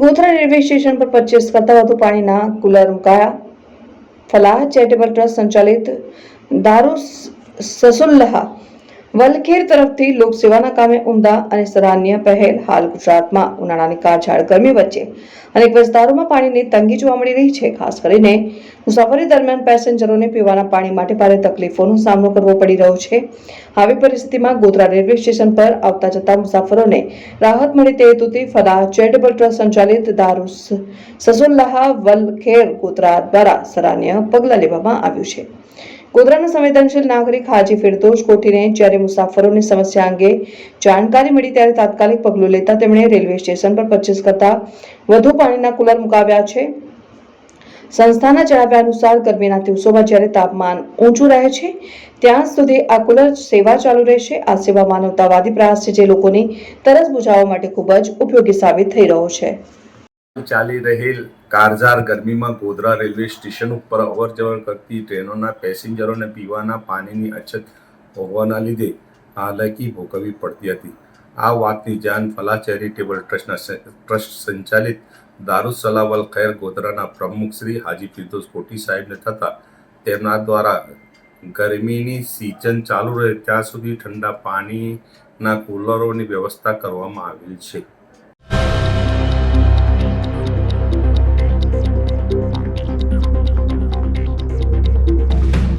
Godhra railway station પર પચીસ કરતાં વધુ પાણીના કુલર મુકાયા. ફલાહ ચેરિટેબલ ટ્રસ્ટ સંચાલિત દારૂ સસુલ્લાહ વલખેર તરફથી લોકસેવાના કામે ઉમદા અને સરાહનીય પહેલ હાલ ગુજરાતમાં ઉનાળાની કાળઝાળ ગરમી વચ્ચે. અનેક વિસ્તારોમાં પાણીની તંગી જોવા મળી રહી છે. ખાસ કરીને મુસાફરી દરમિયાન પેસેન્જરોને પીવાના પાણી માટે ભારે તકલીફોનો સામનો કરવો પડી રહ્યો છે. આવી પરિસ્થિતિમાં ગોધરા રેલવે સ્ટેશન પર આવતા જતા મુસાફરોને રાહત મળે તે હેતુથી ફલાહ ચેરિટેબલ ટ્રસ્ટ સંચાલિત દારૂ સસુલ્લાહ વલખેર ગોધરા દ્વારા સરાહનીય પગલાં લેવામાં આવ્યું છે. ગોધરાના સંવેદનશીલ નાગરિક હાજી ફિરદોશ કોઠીને જ્યારે મુસાફરોની સમસ્યા અંગે જાણકારી મળી ત્યારે તાત્કાલિક પગલું લેતા તેમણે રેલવે સ્ટેશન પર પચીસ કરતા વધુ પાણીના કુલર મુકાવ્યા છે. સંસ્થાના જણાવ્યા અનુસાર ગરમીના દિવસોમાં જ્યારે તાપમાન ઊંચું રહે છે, ત્યાં સુધી આ કુલર સેવા ચાલુ રહેશે. આ સેવા માનવતાવાદી પ્રયાસ છે જે લોકોની તરસ બુઝાવવા માટે ખૂબ જ ઉપયોગી સાબિત થઈ રહ્યો છે. ચાલી રહેલ કારઝાર ગરમીમાં ગોધરા રેલવે સ્ટેશન ઉપર અવર જવર કરતી ટ્રેનોના પેસેન્જરોને પીવાના પાણીની અછત હોવાના લીધે હાલાકી ભોગવવી પડતી હતી. આ વાતની જાણ ફલા ચેરિટેબલ ટ્રસ્ટના ટ્રસ્ટ સંચાલિત દારુસલાવલ ખૈર ગોધરાના પ્રમુખ શ્રી હાજી ફિરદોસ કોટી સાહેબને થતાં તેમના દ્વારા ગરમીની સિઝન ચાલુ રહે ત્યાં સુધી ઠંડા પાણીના કુલરોની વ્યવસ્થા કરવામાં આવેલ છે.